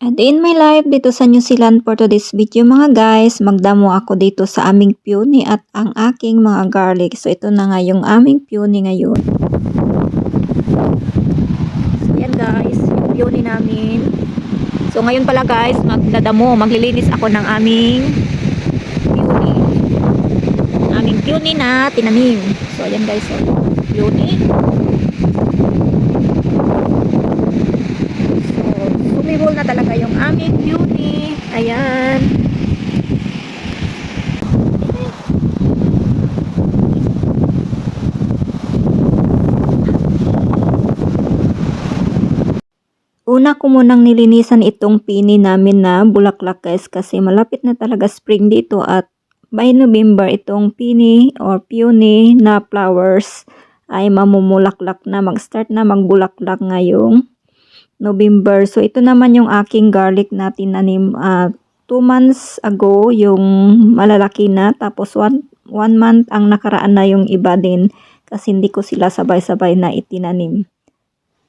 A day in my life dito sa New Zealand for today's video mga guys. Magdamo ako dito sa aming peony at ang aking mga garlic. So ito na nga yung aming peony ngayon. So yan guys, yung peony namin. So ngayon pala guys, magdadamo, maglilinis ako ng aming peony. Aming peony na tinanim. So ayan guys, so, peony. So, sumibol na talaga yung aming beauty. Ayan. Una ko munang nilinisan itong pini namin na bulaklak guys kasi malapit na talaga spring dito at by November itong pini or peony na flowers ay mamumulaklak na mag-start na magbulaklak ngayong November. So, ito naman yung aking garlic na tinanim uh, two months ago, yung malalaki na. Tapos, one, one month ang nakaraan na yung iba din kasi hindi ko sila sabay-sabay na itinanim.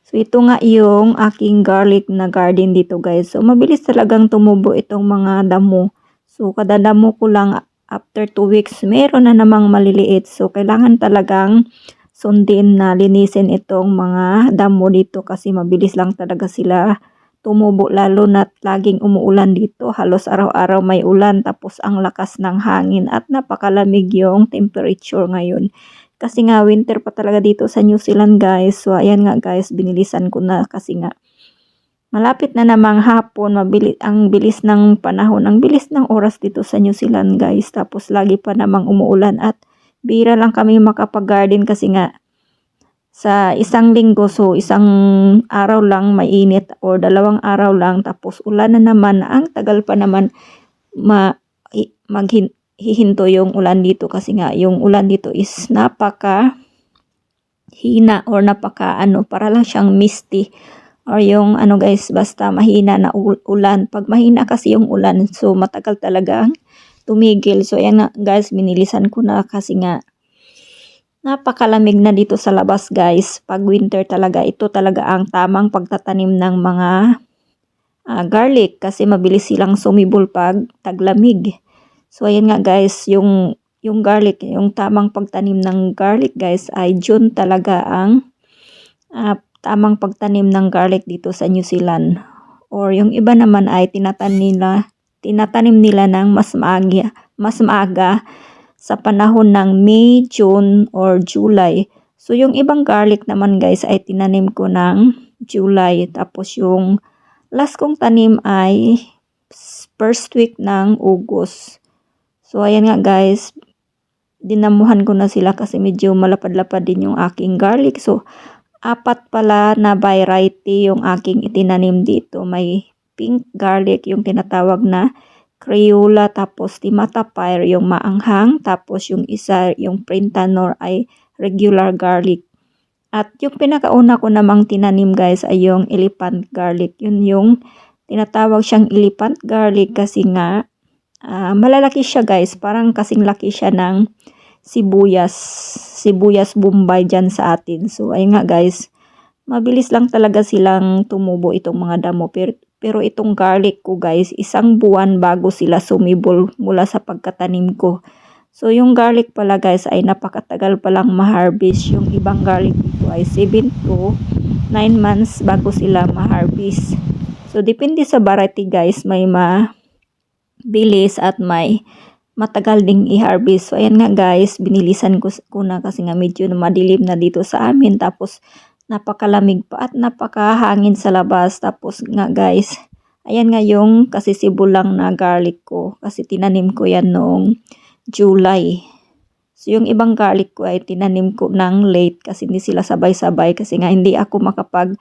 So, ito nga yung aking garlic na garden dito guys. So, mabilis talagang tumubo itong mga damo. So, kada damo ko lang after 2 weeks, meron na namang maliliit. So, kailangan talagang sundin na linisin itong mga damo dito kasi mabilis lang talaga sila tumubo lalo na laging umuulan dito. Halos araw-araw may ulan tapos ang lakas ng hangin at napakalamig yung temperature ngayon. Kasi nga winter pa talaga dito sa New Zealand guys. So ayan nga guys, binilisan ko na kasi nga malapit na namang hapon, mabilis ang bilis ng panahon, ang bilis ng oras dito sa New Zealand guys. Tapos lagi pa namang umuulan at bira lang kami makapag-garden kasi nga sa isang linggo so isang araw lang mainit or dalawang araw lang tapos ulan na naman. Ang tagal pa naman ma maghihinto yung ulan dito kasi nga yung ulan dito is napaka hina or napaka ano para lang siyang misty. Or yung ano guys basta mahina na ulan. Pag mahina kasi yung ulan so matagal talaga tumigil. So, ayan nga guys, minilisan ko na kasi nga napakalamig na dito sa labas guys. Pag winter talaga, ito talaga ang tamang pagtatanim ng mga uh, garlic kasi mabilis silang sumibol pag taglamig. So, ayan nga guys, yung, yung garlic, yung tamang pagtanim ng garlic guys ay June talaga ang uh, tamang pagtanim ng garlic dito sa New Zealand. Or yung iba naman ay tinatanim nila tinatanim nila ng mas maaga, mas maaga sa panahon ng May, June, or July. So, yung ibang garlic naman guys ay tinanim ko ng July. Tapos yung last kong tanim ay first week ng August. So, ayan nga guys, dinamuhan ko na sila kasi medyo malapad-lapad din yung aking garlic. So, apat pala na variety yung aking itinanim dito. May pink garlic, yung tinatawag na Crayola, tapos Timata Fire, yung maanghang, tapos yung isa, yung Printanor ay regular garlic. At yung pinakauna ko namang tinanim guys ay yung elephant garlic. Yun yung tinatawag siyang elephant garlic kasi nga uh, malalaki siya guys. Parang kasing laki siya ng sibuyas. Sibuyas Bombay dyan sa atin. So ayun nga guys. Mabilis lang talaga silang tumubo itong mga damo. Pero, pero itong garlic ko guys, isang buwan bago sila sumibol mula sa pagkatanim ko. So yung garlic pala guys ay napakatagal palang ma-harvest. Yung ibang garlic dito ay 7 to 9 months bago sila ma-harvest. So depende sa variety guys, may mabilis at may matagal ding i-harvest. So ayan nga guys, binilisan ko, ko na kasi nga medyo madilim na dito sa amin. Tapos napakalamig pa at napakahangin sa labas. Tapos nga guys, ayan nga yung kasi sibulang na garlic ko. Kasi tinanim ko yan noong July. So yung ibang garlic ko ay tinanim ko ng late kasi hindi sila sabay-sabay kasi nga hindi ako makapag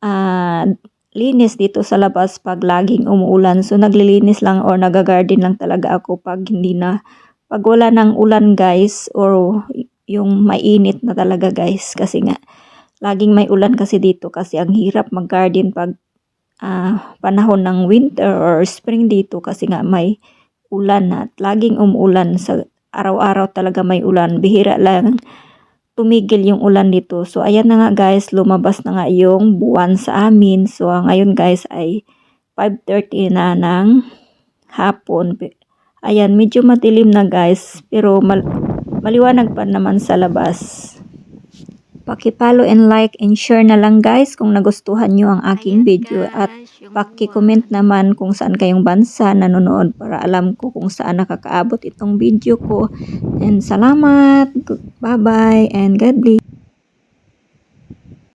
uh, linis dito sa labas pag laging umuulan. So naglilinis lang or nagagarden lang talaga ako pag hindi na pag wala ng ulan guys or yung mainit na talaga guys kasi nga Laging may ulan kasi dito kasi ang hirap mag-garden pag uh, panahon ng winter or spring dito kasi nga may ulan at laging umuulan sa araw-araw talaga may ulan. Bihira lang tumigil yung ulan dito. So ayan na nga guys, lumabas na nga yung buwan sa amin. So ngayon guys ay 5.30 na ng hapon. Ayan, medyo madilim na guys, pero mal- maliwanag pa naman sa labas. Paki-follow and like and share na lang guys kung nagustuhan nyo ang aking Ayan, video at paki-comment naman kung saan kayong bansa nanonood para alam ko kung saan nakakaabot itong video ko. And salamat. Bye-bye and God bless.